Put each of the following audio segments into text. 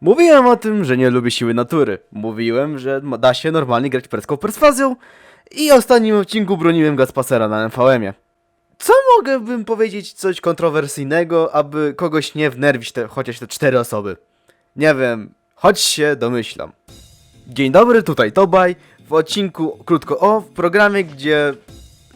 Mówiłem o tym, że nie lubię siły natury. Mówiłem, że da się normalnie grać perską perswazją. I w ostatnim odcinku broniłem Gaspasera na MVM-ie. Co mogłbym powiedzieć coś kontrowersyjnego, aby kogoś nie wnerwić te, chociaż te cztery osoby? Nie wiem, choć się domyślam. Dzień dobry, tutaj Tobaj. W odcinku krótko o, w programie, gdzie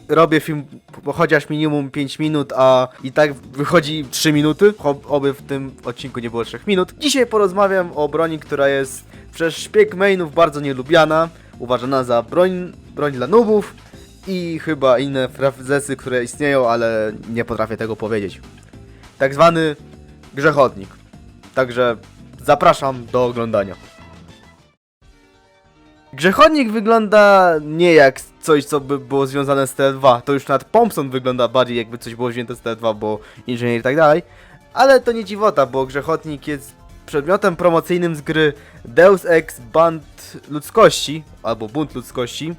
robię film chociaż minimum 5 minut, a i tak wychodzi 3 minuty, oby w tym odcinku nie było 3 minut. Dzisiaj porozmawiam o broni, która jest przez szpieg mainów bardzo nielubiana, uważana za broń, broń dla nubów i chyba inne frazesy, które istnieją, ale nie potrafię tego powiedzieć. Tak zwany grzechotnik. Także zapraszam do oglądania. Grzechotnik wygląda nie jak coś, co by było związane z TF2. To już nawet Pompson wygląda bardziej jakby coś było wzięte z TF2, bo inżynier i tak dalej. Ale to nie dziwota, bo Grzechotnik jest przedmiotem promocyjnym z gry Deus Ex Band Ludzkości, albo Bunt Ludzkości,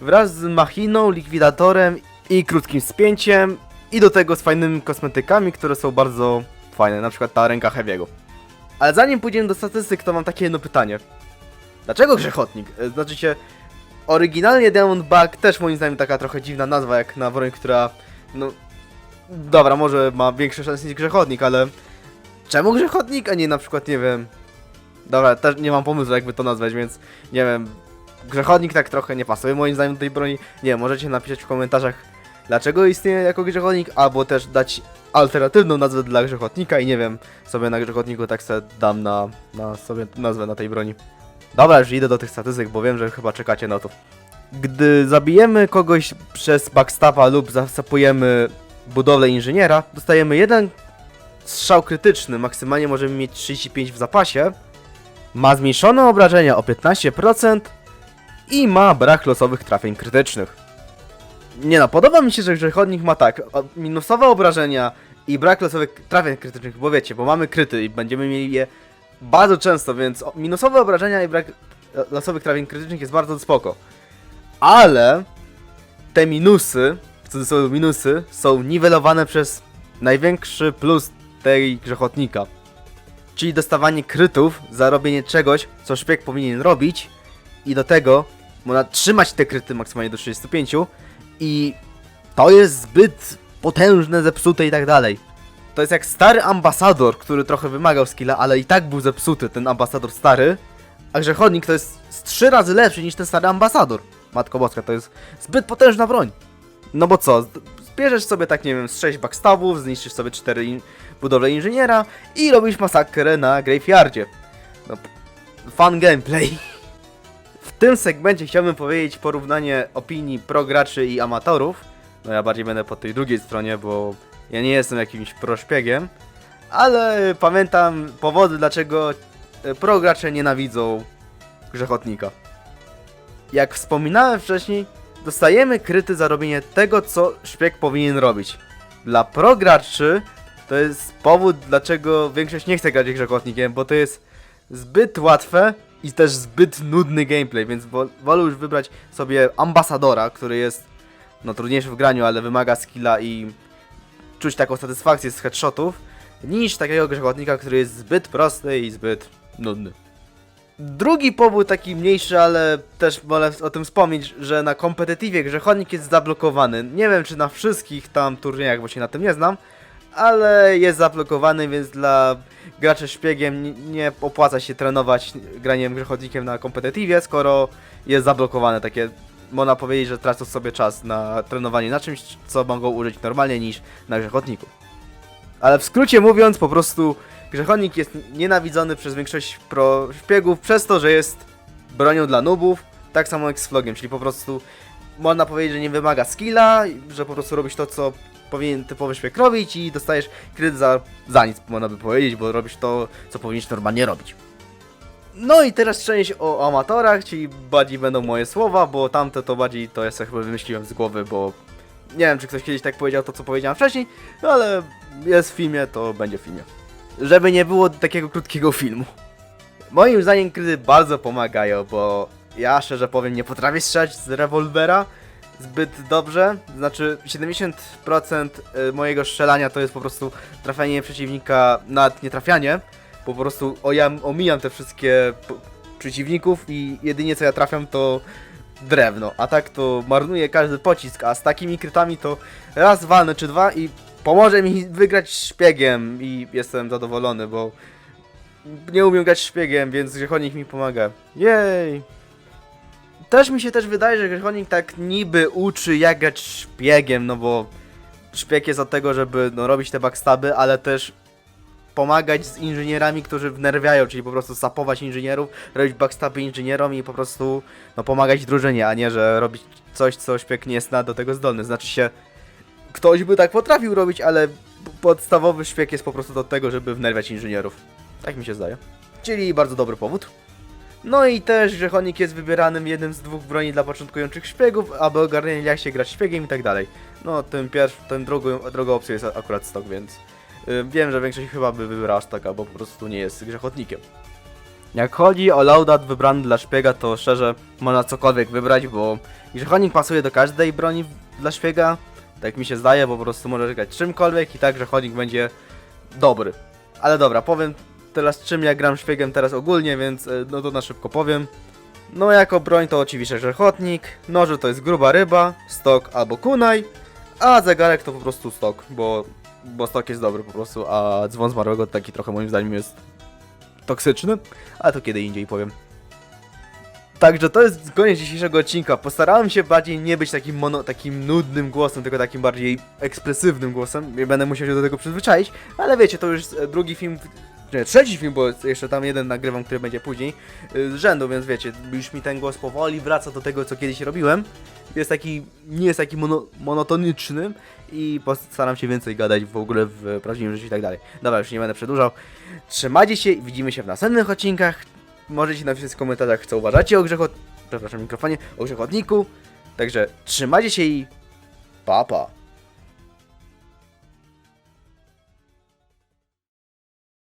wraz z machiną, likwidatorem i krótkim spięciem i do tego z fajnymi kosmetykami, które są bardzo fajne, na przykład ta ręka Heavy'ego. Ale zanim pójdziemy do statystyk, to mam takie jedno pytanie. Dlaczego grzechotnik? E, Znaczy się, oryginalnie Demon Bug też moim zdaniem taka trochę dziwna nazwa jak na broń, która, no, dobra, może ma większe szanse niż grzechotnik, ale czemu grzechotnik, a nie na przykład, nie wiem, dobra, też nie mam pomysłu jakby to nazwać, więc nie wiem, grzechotnik tak trochę nie pasuje moim zdaniem do tej broni, nie wiem, możecie napisać w komentarzach, dlaczego istnieje jako grzechotnik, albo też dać alternatywną nazwę dla grzechotnika i nie wiem, sobie na grzechotniku tak sobie dam na, na sobie nazwę na tej broni. Dobra, już idę do tych statystyk, bo wiem, że chyba czekacie na to. Gdy zabijemy kogoś przez backstapa lub zasapujemy budowlę inżyniera, dostajemy jeden strzał krytyczny, maksymalnie możemy mieć 35 w zapasie, ma zmniejszone obrażenia o 15% i ma brak losowych trafień krytycznych. Nie no, podoba mi się, że grzechotnik ma tak, minusowe obrażenia i brak losowych trafień krytycznych, bo wiecie, bo mamy kryty i będziemy mieli je bardzo często, więc minusowe obrażenia i brak losowych trafień krytycznych jest bardzo spoko. Ale te minusy, w cudzysłowie minusy, są niwelowane przez największy plus tej grzechotnika. Czyli dostawanie krytów za robienie czegoś, co szpieg powinien robić i do tego można trzymać te kryty maksymalnie do 35 i to jest zbyt potężne, zepsute i tak dalej. To jest jak stary ambasador, który trochę wymagał skilla, ale i tak był zepsuty, ten ambasador stary. A grzechotnik to jest z trzy razy lepszy niż ten stary ambasador. Matko Boska, to jest zbyt potężna broń. No bo co, z- zbierzesz sobie tak, nie wiem, z 6 backstabów, zniszczysz sobie 4 in budowle inżyniera i robisz masakrę na graveyardzie. No, fun gameplay. W tym segmencie chciałbym powiedzieć porównanie opinii pro graczy i amatorów. No ja bardziej będę po tej drugiej stronie, bo ja nie jestem jakimś proszpiegiem, ale pamiętam powody, dlaczego e, pro gracze nienawidzą grzechotnika. Jak wspominałem wcześniej, dostajemy kryty za robienie tego, co szpieg powinien robić. Dla pro graczy to jest powód, dlaczego większość nie chce grać grzechotnikiem, bo to jest zbyt łatwe i też zbyt nudny gameplay, więc wo- wolę już wybrać sobie ambasadora, który jest no trudniejszy w graniu, ale wymaga skilla i czuć taką satysfakcję z headshotów, niż takiego grzechotnika, który jest zbyt prosty i zbyt nudny. Drugi powód, taki mniejszy, ale też wolę o tym wspomnieć, że na kompetytywie grzechotnik jest zablokowany. Nie wiem, czy na wszystkich tam turniejach, bo się na tym nie znam, ale jest zablokowany, więc dla graczy szpiegiem nie, opłaca się trenować graniem grzechotnikiem na kompetytywie, skoro jest zablokowane. Takie można powiedzieć, że tracą sobie czas na trenowanie na czymś, co mogą użyć normalnie niż na grzechotniku. Ale w skrócie mówiąc, po prostu grzechotnik jest nienawidzony przez większość pro szpiegów przez to, że jest bronią dla nubów, tak samo jak z flogiem, czyli po prostu można powiedzieć, że nie wymaga skilla, że po prostu robisz to, co powinien typowy szpieg robić i dostajesz kryt za, za nic, można by powiedzieć, bo robisz to, co powinieneś normalnie robić. No i teraz część o amatorach, czyli bardziej będą moje słowa, bo tamte to bardziej to ja sobie chyba wymyśliłem z głowy, bo nie wiem, czy ktoś kiedyś tak powiedział to, co powiedziałem wcześniej, no ale jest w filmie, to będzie w filmie. Żeby nie było takiego krótkiego filmu. Moim zdaniem kryty bardzo pomagają, bo ja szczerze powiem nie potrafię strzelać z rewolwera zbyt dobrze. Znaczy 70% y, mojego strzelania to jest po prostu trafianie przeciwnika nad nietrafianie. Po prostu ojam, omijam te wszystkie przeciwników i jedynie co ja trafiam to drewno. A tak to marnuję każdy pocisk, a z takimi krytami to raz walnę czy dwa i pomoże mi wygrać szpiegiem i jestem zadowolony, bo nie umiem grać szpiegiem, więc Grzechonik mi pomaga. Jej! Też mi się też wydaje, że Grzechonik tak niby uczy jak grać szpiegiem, no bo szpieg jest od tego, żeby no, robić te backstaby, ale też pomagać z inżynierami, którzy wnerwiają, czyli po prostu sapować inżynierów, robić backstaby inżynierom i po prostu no, pomagać drużynie, a nie, że robić coś, co szpieg nie jest na do tego zdolny. Znaczy się, ktoś by tak potrafił robić, ale podstawowy szpieg jest po prostu do tego, żeby wnerwiać inżynierów. Tak mi się zdaje. Czyli bardzo dobry powód. No i też Grzechonik jest wybieranym jednym z dwóch broni dla początkujących szpiegów, aby ogarniali jak się grać szpiegiem i tak dalej. No, tym pierwszym, tym drugą, drugą opcją jest akurat stok, więc wiem, że większość chyba by wybrała stoka, bo po prostu nie jest grzechotnikiem. Jak chodzi o laudat wybrany dla szpiega, to szczerze można cokolwiek wybrać, bo grzechonik pasuje do każdej broni dla szpiega, tak mi się zdaje, po prostu może grać czymkolwiek i tak grzechonik będzie dobry. Ale dobra, powiem teraz czym ja gram szpiegiem teraz ogólnie, więc y, no to na szybko powiem. No jako broń to oczywiście grzechotnik, noże to jest gruba ryba, stok albo kunaj, a zegarek to po prostu stok, bo, bo stok jest dobry po prostu, a dzwon zmarłego taki trochę moim zdaniem jest toksyczny, ale to kiedy indziej powiem. Także to jest koniec dzisiejszego odcinka. Postarałem się bardziej nie być takim mono, takim nudnym głosem, tylko takim bardziej ekspresywnym głosem. Będę musiał się do tego przyzwyczaić, ale wiecie, to już drugi film, trzeci film, bo jeszcze tam jeden nagrywam, który będzie później y, z rzędu, więc wiecie, już mi ten głos powoli wraca do tego, co kiedyś robiłem. Jest taki, nie jest taki mono, monotoniczny i postaram się więcej gadać w ogóle w prawdziwym życiu i tak dalej. Dobra, już nie będę przedłużał. Trzymajcie się i widzimy się w następnych odcinkach. Możecie napisać w komentarzach, co uważacie o grzechot... Przepraszam, mikrofonie, o grzechotniku. Także trzymajcie się i pa pa.